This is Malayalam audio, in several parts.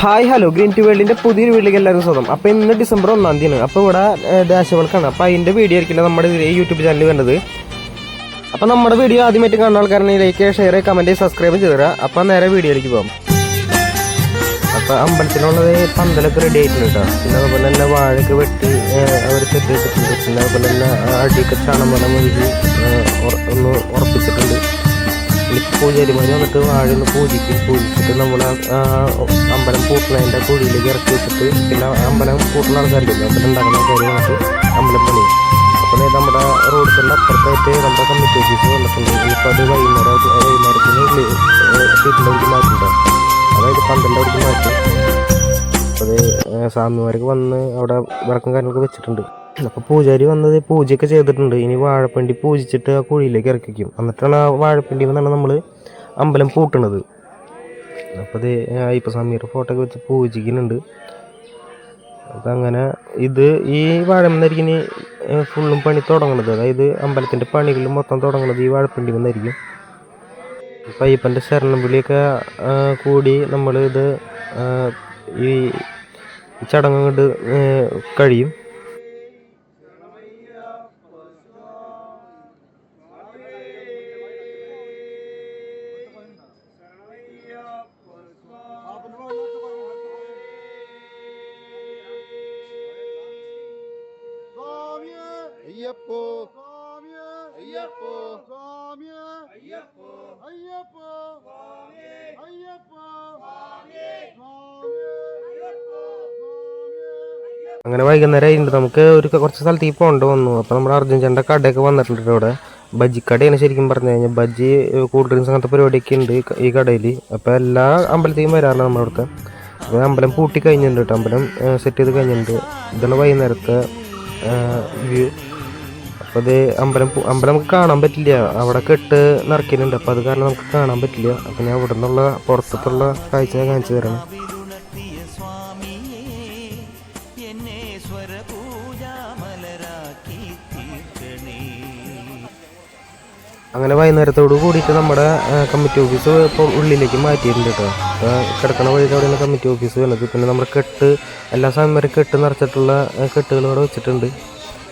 ഹായ് ഹലോ ഗ്രീൻ ടി വേൾഡിന്റെ പുതിയൊരു വീട്ടിലേക്ക് എല്ലാവരും സ്വന്തം അപ്പോൾ ഇന്ന് ഡിസംബർ ഒന്നാം തീയതി അപ്പോൾ ഇവിടെ ദേശവൾക്കാണ് അപ്പോൾ അതിന്റെ വീഡിയോ ആയിരിക്കില്ല നമ്മുടെ ഈ യൂട്യൂബ് ചാനൽ വേണ്ടത് അപ്പോൾ നമ്മുടെ വീഡിയോ ആദ്യമായിട്ട് കാണുന്ന ആൾക്കാരെ ലൈക്ക് ഷെയർ കമന്റ് സബ്സ്ക്രൈബ് ചെയ്ത് തരാം. അപ്പോൾ നേരെ വീഡിയോയിലേക്ക് പോകാം അപ്പോൾ അമ്പലത്തിനുള്ളത് പന്തലൊക്കെ റെഡി ആയിട്ടുണ്ട് കേട്ടോ പിന്നെ അതുപോലെ തന്നെ വാഴയൊക്കെ വെട്ടി അവർ സെറ്റ് പിന്നെ അതുപോലെ തന്നെ അടിയൊക്കെ പോലെ മുഴുകി ഒന്ന് ഉറപ്പിച്ചിട്ടുണ്ട്. പൂജാരിമാർ വന്നിട്ട് വാഴ ഒന്ന് പൂജിക്കും. പൂജിച്ചിട്ട് നമ്മൾ അമ്പലം പൂട്ടുന്നതിന്റെ കുഴിയിലേക്ക് ഇറക്കി വെച്ചിട്ട് പിന്നെ അമ്പലം പൂട്ടുന്ന ആൾക്കാരില്ല? അമ്പലം ഉണ്ടാക്കുന്ന കാര്യമായിട്ട് അമ്പലം പണി അപ്പോൾ ദേ നമ്മുടെ റോഡ് സൈഡിന്റെ അപ്പുറത്തായിട്ട് നമ്മുടെ കമ്മിറ്റി ഓഫീസ് വന്നിട്ടുണ്ട്. ഇപ്പോൾ അത് വൈകുന്നേരം വൈകുന്നേരത്തിന് വീട്ടിന്റെ അവിടേക്ക് മാറ്റിണ്ടാവും അതായത് പന്ത്രണ്ട് അവിടേക്ക് മാറ്റും. അത് സ്വാമിമാരൊക്കെ വന്ന് അവിടെ വിളക്കും കാര്യങ്ങളൊക്കെ വെച്ചിട്ടുണ്ട്. അപ്പോൾ പൂജാരി വന്നത് പൂജയൊക്കെ ചെയ്തിട്ടുണ്ട്. ഇനി വാഴപ്പിണ്ടി പൂജിച്ചിട്ട് ആ കുഴിയിലേക്ക് ഇറക്കിക്കും. എന്നിട്ടാണ് ആ വാഴപ്പിണ്ടി എന്നാണ് നമ്മൾ അമ്പലം പൂട്ടണത്. അപ്പോൾ അത് അയ്യപ്പ സ്വാമിയുടെ ഫോട്ടോ ഒക്കെ വെച്ച് പൂജിക്കുന്നുണ്ട്. അപ്പം അങ്ങനെ ഇത് ഈ വാഴമെന്നായിരിക്കും ഇനി ഫുള്ളും പണി തുടങ്ങുന്നത് അതായത് അമ്പലത്തിന്റെ പണികൾ മൊത്തം തുടങ്ങുന്നത് ഈ വാഴപ്പിണ്ടി വന്നായിരിക്കും അപ്പം അയ്യപ്പന്റെ ശരണം വിളിയൊക്കെ കൂടി നമ്മൾ ഇത് ഈ ചടങ്ങ് കൊണ്ട് കഴിയും. അങ്ങനെ വൈകുന്നേരം ആയിട്ടുണ്ട് നമുക്ക് ഒരു കുറച്ച് സ്ഥലത്തേക്ക് പോകേണ്ട വന്നു. അപ്പോൾ നമ്മുടെ അർജുൻ കടയൊക്കെ വന്നിട്ടുണ്ട് ഇവിടെ. ബജ്ജി കടയാണ് ശരിക്കും പറഞ്ഞു കഴിഞ്ഞാൽ. ബജ്ജി കൂൾ ഡ്രിങ്ക്സ് അങ്ങനത്തെ പരിപാടിയൊക്കെ ഉണ്ട് ഈ കടയിൽ അപ്പോൾ എല്ലാ അമ്പലത്തേക്കും വരാറില്ല നമ്മുടെ അടുത്ത് അപ്പോൾ അമ്പലം പൂട്ടി കഴിഞ്ഞിട്ടുണ്ട് കേട്ടോ. അമ്പലം സെറ്റ് ചെയ്ത് കഴിഞ്ഞിട്ടുണ്ട്. ഇതാണ് വൈകുന്നേരത്തെ വ്യൂ. അപ്പോൾ അത് അമ്പലം അമ്പലം നമുക്ക് കാണാൻ പറ്റില്ല. അവിടെ കെട്ട് നിറയ്ക്കുന്നുണ്ട്. അപ്പോൾ അത് കാരണം നമുക്ക് കാണാൻ പറ്റില്ല. അപ്പോൾ ഞാൻ ഇവിടെ നിന്നുള്ള പുറത്തുള്ള കാഴ്ച കാണിച്ചു തരാം അങ്ങനെ വൈകുന്നേരത്തോട് കൂടിയിട്ട് നമ്മുടെ കമ്മിറ്റി ഓഫീസ് ഇപ്പോൾ ഉള്ളിലേക്ക് മാറ്റിയിട്ടുണ്ട് കേട്ടോ. അപ്പോൾ കിടക്കണ വഴിക്ക് അവിടെയുള്ള കമ്മിറ്റി ഓഫീസ് വേണത് പിന്നെ നമ്മുടെ കെട്ട് എല്ലാ സമയം വരെ കെട്ട് നിറച്ചിട്ടുള്ള കെട്ടുകൾ ഇവിടെ വെച്ചിട്ടുണ്ട്.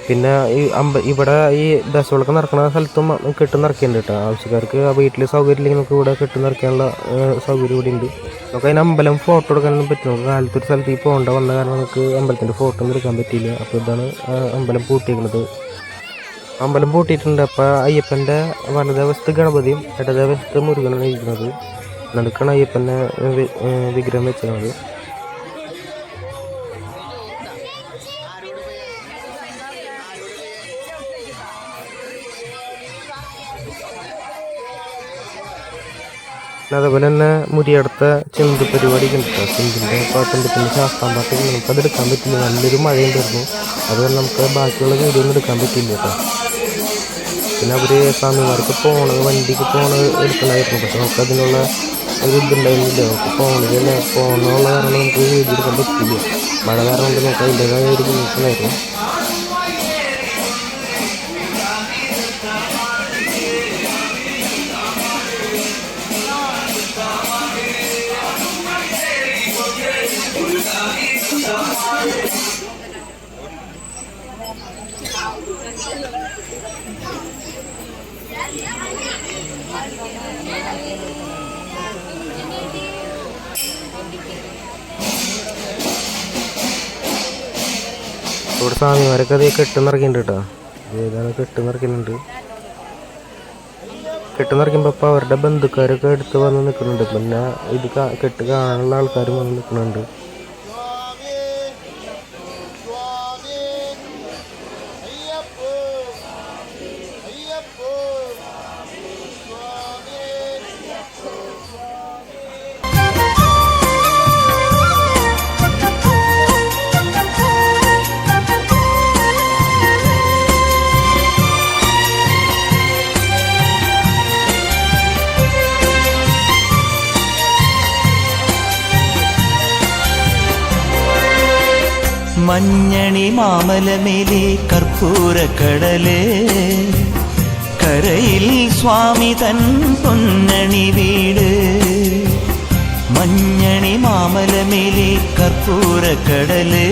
പിന്നെ ഈ അമ്പ ഇവിടെ ഈ ബസ്സുകളൊക്കെ നടക്കുന്ന സ്ഥലത്തും കെട്ട് നിറക്കുന്നുണ്ട് കേട്ടോ. ആവശ്യക്കാർക്ക് ആ വീട്ടിൽ സൗകര്യം ഇല്ലെങ്കിൽ നമുക്ക് ഇവിടെ കെട്ട് നിറയ്ക്കാനുള്ള സൗകര്യം ഇവിടെ ഉണ്ട്. നമുക്ക് അതിന് അമ്പലം ഫോട്ടോ എടുക്കാനൊന്നും പറ്റും നമുക്ക് കാലത്ത് ഒരു ഈ പോകേണ്ട വന്ന കാരണം നമുക്ക് അമ്പലത്തിന്റെ ഫോട്ടോ ഒന്നും എടുക്കാൻ പറ്റിയില്ല. അപ്പോൾ ഇതാണ് അമ്പലം പൂട്ടിയിരിക്കുന്നത് അമ്പലം പൂട്ടിയിട്ടുണ്ട്. അപ്പോൾ അയ്യപ്പന്റെ വലതുവശത്ത് ഗണപതിയും ഇടതുവശത്ത് മുരുകനാണ് ഇരിക്കുന്നത്. നടുക്കാണ് അയ്യപ്പന്റെ വി- വിഗ്രഹം വെച്ചിരുന്നത് അതുപോലെ തന്നെ മുരിയടുത്ത ചെന്ത് പരിപാടി ഉണ്ട്. കേട്ടോ ചെന്തിന്റെ പാട്ടുണ്ട് പിന്നെ ശാസ്ത്രം പാട്ട് നമുക്ക് അത് എടുക്കാൻ പറ്റില്ല. നല്ലൊരു മഴയുണ്ടായിരുന്നു. അതുകൊണ്ട് നമുക്ക് ബാക്കിയുള്ള വീഡിയോ ഒന്നും എടുക്കാൻ പറ്റില്ല കേട്ടോ. പിന്നെ അവർ സ്വാമിമാർക്ക് പോണത് വണ്ടിക്ക് പോണത് എടുക്കണമായിരുന്നു. പക്ഷെ നമുക്ക് അതിനുള്ള ഒരു ഇതുണ്ടായിരുന്നില്ല. നമുക്ക് പോകണില്ല പോകണമെന്നുള്ള കാരണം നമുക്ക് വീഡിയോ എടുക്കാൻ പറ്റില്ല. മഴ കാരണം കൊണ്ട് നമുക്ക് അതിന്റെതായ ഒരു ബുദ്ധിമുട്ടുണ്ടായിരുന്നു. ഇവിടെ സ്വാമിമാരൊക്കെ അത് കെട്ടുന്നിറക്കിയിട്ടുണ്ട് കേട്ടോ. ഏതാണ് കെട്ടുന്നിറക്കുന്നുണ്ട് കെട്ടുന്നിറക്കുമ്പോൾ ഇപ്പോൾ അവരുടെ ബന്ധുക്കാരൊക്കെ എടുത്ത് വന്ന് നിൽക്കുന്നുണ്ട് പിന്നെ ഇത് കെട്ട് കാണാനുള്ള ആൾക്കാരും വന്ന് നിൽക്കുന്നുണ്ട് മഞ്ഞണി മാമലമേലെ കർപ്പൂരക്കടല് കരയിൽ സ്വാമി തൻ പൊന്നണി വീട് മഞ്ഞണി മാമല മാമലമേലെ കർപ്പൂരക്കടല്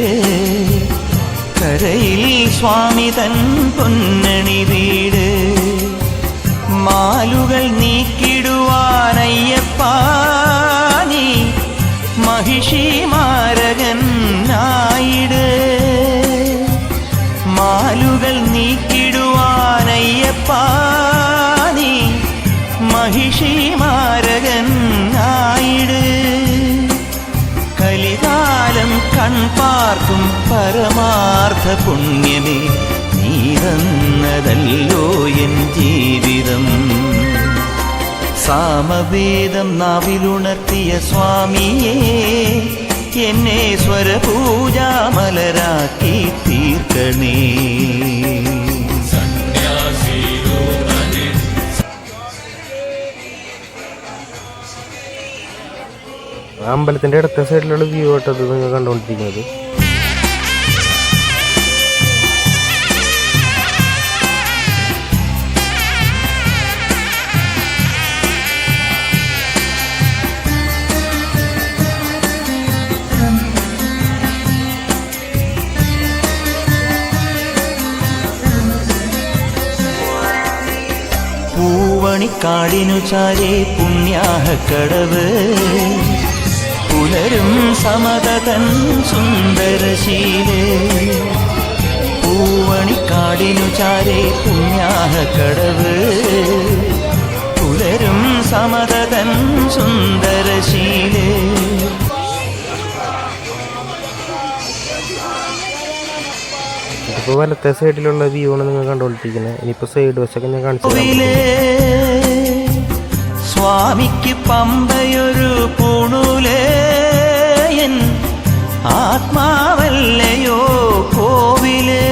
കരയിൽ സ്വാമി തൻ പൊന്നണി വീട് മാലുകൾ നീക്കിടുവാനയ്യപ്പാനി മഹിഷി മാരകൻ നായിട്. മാലുകൾ നീക്കിടുവാനയ്യപ്പാനി മഹിഷി മാരകൻ നായിട്. കലികാലം കൺപാർക്കും പരമാർത്ഥ പുണ്യമേ നീ തന്നതല്ലോ എൻ ജീവിതം. സാമവേദം നാവിലുണർത്തിയ സ്വാമിയേ എന്നെ സ്വരപൂജാമലരാക്കി തീർക്കണേ. അമ്പലത്തിന്റെ അടുത്ത സൈഡിലുള്ള വ്യൂ ആട്ടത് നിങ്ങൾ കണ്ടുകൊണ്ടിരിക്കുന്നത്. പൂവണിക്കാടിനു ചാരേ പുണ്യാഹക്കടവ് പുലരും സമതതൻ സുന്ദരശീലേ. പൂവണിക്കാടിനു ചാരേ പുണ്യാഹക്കടവ് പുലരും സമതതൻ സുന്ദരശീലേ. ഇതിപ്പോ വലത്തെ സൈഡിലുള്ള വ്യൂ ആണ് നിങ്ങൾ കണ്ടുകൊണ്ടിരിക്കുന്നത്. ഇനിയിപ്പോ സൈഡ് വശമൊക്കെ ഞാൻ കാണിച്ചു. സ്വാമിക്ക് പമ്പയൊരു പൂണൂലേ. ആത്മാവല്ലയോ കോവിലേ.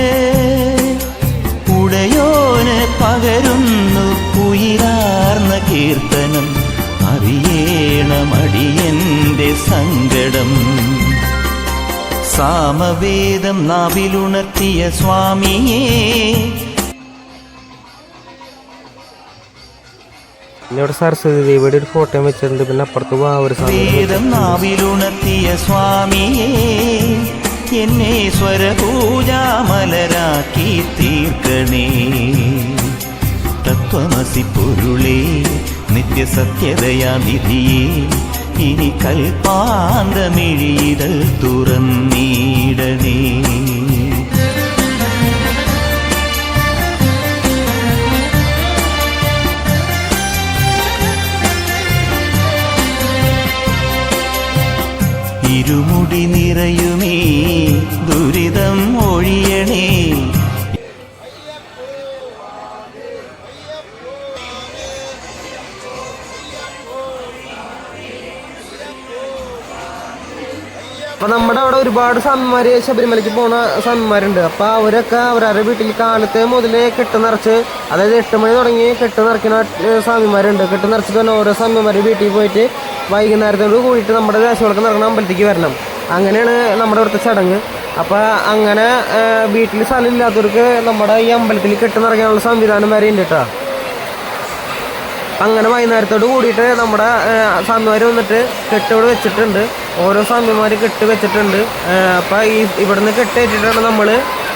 ഉടയോന് പകരുന്നു ഉയരാർന്ന കീർത്തനം. അറിയേണമടിയന്റെ സങ്കടം. സാമവേദം നാവിലുണർത്തിയ സ്വാമിയേ. എന്നോട് സരസ്വതി ദേവിയുടെ ഒരു ഫോട്ടോ വെച്ചിട്ടുണ്ട്. പിന്നെ അപ്പുറത്ത് വാവൂർ വേദം നാവിലുണർത്തിയ സ്വാമിയേ. എന്നെ സ്വരപൂജാമലരാക്കി തീർക്കണേ. തത്വമസി പൊരുളേ നിത്യസത്യതയാനിധിയേ ഇനി കൽപ്പാന്തമിഴിതൽ തുറന്നീടനേ ഇരുമുടി നിറയുമേ ദുരിതം ഒഴിയണേ. അപ്പൊ നമ്മുടെ അവിടെ ഒരുപാട് സന്മാര് ശബരിമലയ്ക്ക് പോണ സ്വാമിമാരുണ്ട് അപ്പൊ അവരൊക്കെ അവരുടെ വീട്ടിൽ കാലത്തെ മുതലേ കെട്ട് നിറച്ച് അതായത് എട്ട് മണി തുടങ്ങി കെട്ട് നിറക്കുന്ന സ്വാമിമാരുണ്ട്. കെട്ട് നിറച്ചിട്ട് തന്നെ ഓരോ സ്വാമിമാര് വീട്ടിൽ പോയിട്ട് വൈകുന്നേരത്തോട് കൂടിയിട്ട് നമ്മുടെ ദേശവിളക്ക് നടക്കുന്ന അമ്പലത്തേക്ക് വരണം. അങ്ങനെയാണ് നമ്മുടെ ഇവിടുത്തെ ചടങ്ങ്. അപ്പൊ അങ്ങനെ വീട്ടിൽ സ്ഥലം ഇല്ലാത്തവർക്ക് നമ്മുടെ ഈ അമ്പലത്തിൽ കെട്ട് നിറയ്ക്കാനുള്ള സംവിധാനം വരെ ഉണ്ട് കേട്ടോ. അങ്ങനെ വൈകുന്നേരത്തോട് കൂടിയിട്ട് നമ്മുടെ സ്വാമിമാർ വന്നിട്ട് കെട്ട് ഇവിടെ വെച്ചിട്ടുണ്ട്. ഓരോ സ്വാമിമാർ കെട്ട് വെച്ചിട്ടുണ്ട്. അപ്പോൾ ഈ ഇവിടുന്ന് കെട്ട് വെച്ചിട്ടാണ് നമ്മൾ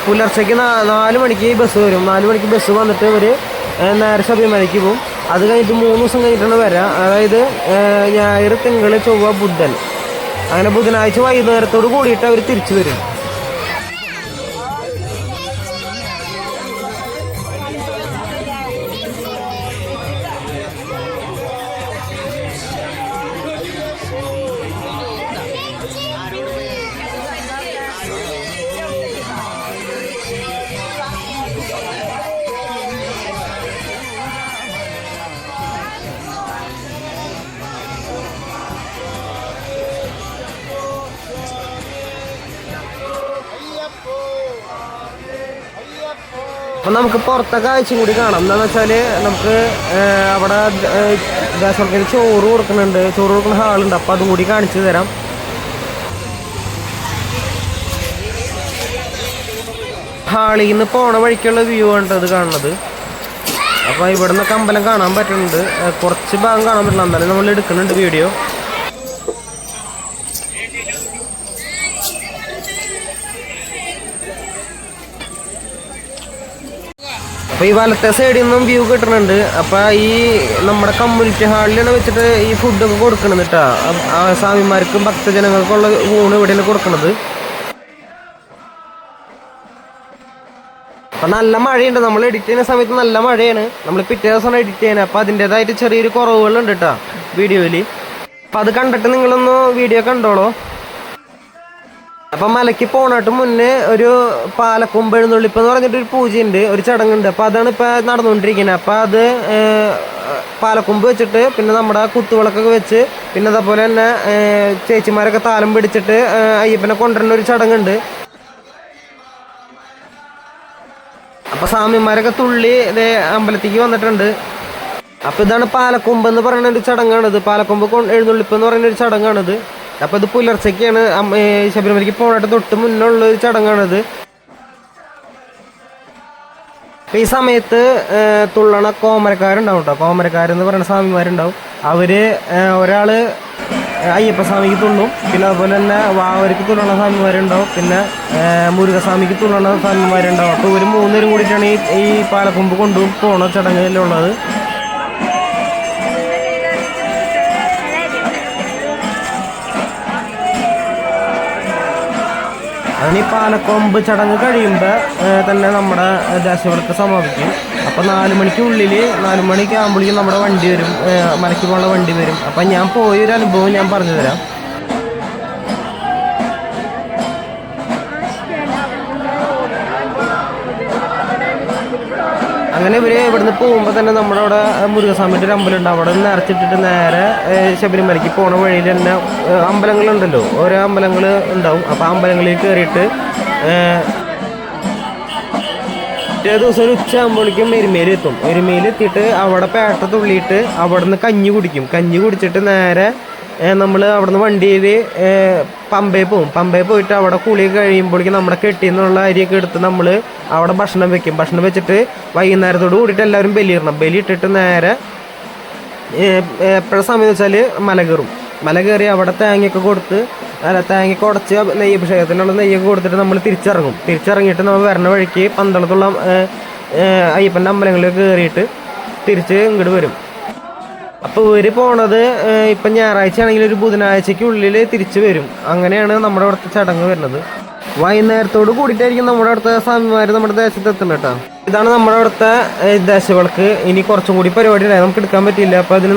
പുലർച്ചയ്ക്ക് നാല് മണിക്ക് ബസ് വരും. നാല് മണിക്ക് ബസ് വന്നിട്ട് ഇവർ നേരെ ശബരിമലയ്ക്ക് പോകും. അത് കഴിഞ്ഞിട്ട് മൂന്ന് ദിവസം കഴിഞ്ഞിട്ടാണ് വരാം. അതായത് ഞായർ തിങ്കൾ ചൊവ്വ ബുധൻ. അങ്ങനെ ബുധനാഴ്ച വൈകുന്നേരത്തോട് കൂടിയിട്ട് അവർ തിരിച്ചു വരും. അപ്പൊ നമുക്ക് പുറത്തെ കാഴ്ചയും കൂടി കാണാം. എന്താണെന്ന് വെച്ചാൽ നമുക്ക് അവിടെ ദേശവർക്കിന് ചോറ് കൊടുക്കുന്നുണ്ട്. ചോറ് കൊടുക്കുന്ന ഹാളുണ്ട്. അപ്പോൾ അതും കൂടി കാണിച്ചു തരാം. ഹാളിൽ നിന്ന് പോണ വഴിക്കുള്ള വ്യൂ ആണ് അത് കാണുന്നത്. അപ്പോൾ ഇവിടുന്ന് കമ്പലം കാണാൻ പറ്റുന്നുണ്ട്. കുറച്ച് ഭാഗം കാണാൻ പറ്റില്ല എന്നാലും നമ്മൾ എടുക്കുന്നുണ്ട് വീഡിയോ അപ്പോൾ ഈ വലത്തെ സൈഡിൽ നിന്നും വ്യൂ കിട്ടുന്നുണ്ട് അപ്പോൾ ഈ നമ്മുടെ കമ്മ്യൂണിറ്റി ഹാളിലാണ് വെച്ചിട്ട് ഈ ഫുഡൊക്കെ കൊടുക്കണത് കേട്ടോ സ്വാമിമാർക്കും ഭക്തജനങ്ങൾക്കുള്ള ഊണ് ഇവിടെയാണ് കൊടുക്കണത്. അപ്പൊ നല്ല മഴയുണ്ട്. നമ്മൾ എഡിറ്റ് ചെയ്യുന്ന സമയത്ത് നല്ല മഴയാണ്. നമ്മൾ പിറ്റേ ദിവസമാണ് എഡിറ്റ് ചെയ്യുന്നത്. അപ്പൊ അതിന്റെതായിട്ട് ചെറിയൊരു കുറവുകളുണ്ട് കേട്ടോ വീഡിയോയിൽ അപ്പൊ അത് കണ്ടിട്ട് നിങ്ങളൊന്ന് വീഡിയോ കണ്ടോളൂ. അപ്പൊ മലയ്ക്ക് പോണാട്ട് മുന്നേ ഒരു പാലക്കൊമ്പ് എഴുന്നള്ളിപ്പ് എന്ന് പറഞ്ഞിട്ട് ഒരു പൂജയുണ്ട് ഒരു ചടങ്ങുണ്ട്. അപ്പൊ അതാണ് ഇപ്പൊ നടന്നുകൊണ്ടിരിക്കുന്നത് അപ്പൊ അത് പാലക്കൊമ്പ് വെച്ചിട്ട് പിന്നെ നമ്മുടെ കുത്തുവിളക്കൊക്കെ വെച്ച് പിന്നെ അതേപോലെ തന്നെ ചേച്ചിമാരൊക്കെ താലം പിടിച്ചിട്ട് അയ്യപ്പനെ കൊണ്ടുവരുന്ന ഒരു ചടങ്ങുണ്ട്. അപ്പൊ സ്വാമിമാരൊക്കെ തുള്ളി ഇതേ അമ്പലത്തേക്ക് വന്നിട്ടുണ്ട്. അപ്പൊ ഇതാണ് പാലക്കൊമ്പ് എന്ന് പറയുന്ന ഒരു ചടങ്ങാണിത്. പാലക്കൊമ്പ് എഴുന്നള്ളിപ്പ് എന്ന് പറയുന്ന ഒരു ചടങ്ങാണിത്. അപ്പൊ ഇത് പുലർച്ചയ്ക്കാണ് ശബരിമലയ്ക്ക് പോണായിട്ട് തൊട്ട് മുന്നുള്ള ഒരു ചടങ്ങാണിത്. അപ്പൊ ഈ സമയത്ത് തുള്ളണ കോമരക്കാരുണ്ടാവും കേട്ടോ കോമരക്കാരെന്ന് പറയുന്ന സ്വാമിമാരുണ്ടാവും. അവർ ഏ, ഒരാൾ അയ്യപ്പസ്വാമിക്ക് തുള്ളും. പിന്നെ അതുപോലെ തന്നെ വാവർക്ക് തുള്ളണ സ്വാമിമാരുണ്ടാവും. പിന്നെ മുരുകസ്വാമിക്ക് തുള്ളണ സ്വാമിമാരുണ്ടാവും. അപ്പോൾ ഒരു മൂന്നുപേരും കൂടിയിട്ടാണ് ഈ ഈ പാലക്കൊമ്പ് കൊണ്ടു പോണ ചടങ്ങിലുള്ളത് അങ്ങനെ ഈ പാലക്കൊമ്പ് ചടങ്ങ് കഴിയുമ്പോൾ തന്നെ നമ്മുടെ ദേശവിളക്ക് സമാപിക്കും അപ്പോൾ നാല് മണിക്കുള്ളിൽ നാല് മണിക്ക് ആകുമ്പോഴേക്കും നമ്മുടെ വണ്ടി വരും മലയ്ക്ക് പോകാനുള്ള വണ്ടി വരും. അപ്പം ഞാൻ പോയൊരു അനുഭവം ഞാൻ പറഞ്ഞു തരാം. അങ്ങനെ ഇവർ ഇവിടുന്ന് പോകുമ്പോൾ തന്നെ നമ്മുടെ അവിടെ മുരുകസ്വാമിയുടെ ഒരു അമ്പലം ഉണ്ട് അവിടെ നിന്ന് നിറച്ചിട്ടിട്ട് നേരെ ശബരിമലയ്ക്ക് പോണ വഴിയിൽ തന്നെ അമ്പലങ്ങളുണ്ടല്ലോ. ഓരോ അമ്പലങ്ങൾ ഉണ്ടാവും. അപ്പോൾ അമ്പലങ്ങളിൽ കയറിയിട്ട് പിറ്റേ ദിവസം ഒരു ഉച്ചയാകുമ്പോഴേക്കും എരുമേൽ എത്തും. എരുമേൽ എത്തിയിട്ട് അവിടെ പേട്ട തുള്ളിയിട്ട് അവിടെ നിന്ന് കഞ്ഞി കുടിക്കും. കഞ്ഞി കുടിച്ചിട്ട് നേരെ നമ്മൾ അവിടെ നിന്ന് വണ്ടിയിൽ പമ്പയിൽ പോകും പമ്പയിൽ പോയിട്ട് അവിടെ കുളി കഴിയുമ്പോഴേക്കും നമ്മുടെ കെട്ടിൽ നിന്നുള്ള അരിയൊക്കെ എടുത്ത് നമ്മൾ അവിടെ ഭക്ഷണം വെക്കും. ഭക്ഷണം വെച്ചിട്ട് വൈകുന്നേരത്തോട് കൂടിയിട്ട് എല്ലാവരും ബലിയിടണം ബലി ഇട്ടിട്ട് നേരെ എപ്പോഴും സമയം വെച്ചാൽ മല കയറും. മല കയറി അവിടെ തേങ്ങയൊക്കെ കൊടുത്ത് അല്ല തേങ്ങയൊക്കെ ഉടച്ച് നെയ്യ് അഭിഷേകത്തിനുള്ള നെയ്യൊക്കെ കൊടുത്തിട്ട് നമ്മൾ തിരിച്ചിറങ്ങും. തിരിച്ചിറങ്ങിയിട്ട് നമ്മൾ വരണ വഴിക്ക് പന്തളത്തുള്ള അയ്യപ്പന്റെ അമ്പലങ്ങളിൽ കയറിയിട്ട് തിരിച്ച് ഇങ്ങോട്ട് വരും. അപ്പോൾ ഇവർ പോണത് ഇപ്പൊ ഞായറാഴ്ച ആണെങ്കിൽ ഒരു ബുധനാഴ്ചക്ക് ഉള്ളിൽ തിരിച്ചു വരും. അങ്ങനെയാണ് നമ്മുടെ അവിടുത്തെ ചടങ്ങ് വരുന്നത്. വൈകുന്നേരത്തോട് കൂടിയിട്ടായിരിക്കും നമ്മുടെ അവിടുത്തെ സ്വാമിമാർ നമ്മുടെ ദേശത്ത് എത്തുന്നത് കേട്ടോ. ഇതാണ് നമ്മുടെ അവിടുത്തെ ദേശവിളക്ക് ഇനി കുറച്ചും കൂടി പരിപാടി ഉണ്ടായി. നമുക്ക് എടുക്കാൻ പറ്റില്ല അപ്പോൾ അതിന്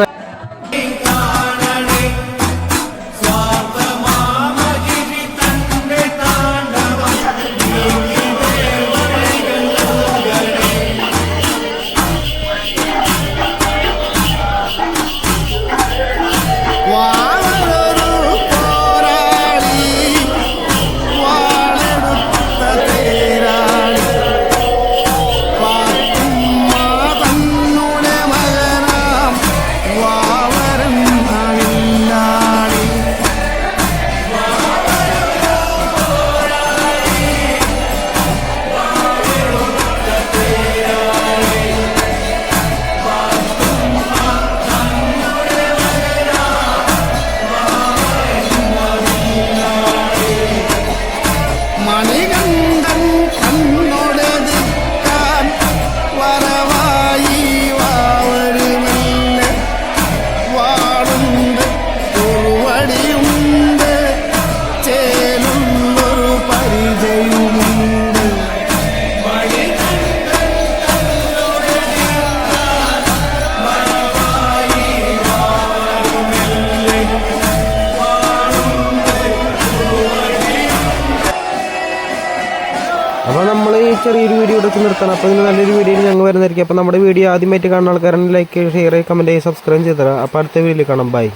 ചെറിയൊരു വീഡിയോ എടുത്ത് നിർത്തണം. അപ്പോൾ ഇതിന് നല്ലൊരു വീഡിയോ ഞങ്ങൾ വരുന്നതായിരിക്കും. അപ്പോൾ നമ്മുടെ വീഡിയോ ആദ്യമായിട്ട് കാണുന്ന ആൾക്കാരാണെങ്കിൽ ലൈക്ക് ഷെയർ കമന്റ് സബ്സ്ക്രൈബ് ചെയ്ത് തരാം. അപ്പോൾ അടുത്ത വീഡിയോയിൽ കാണാം. ബൈ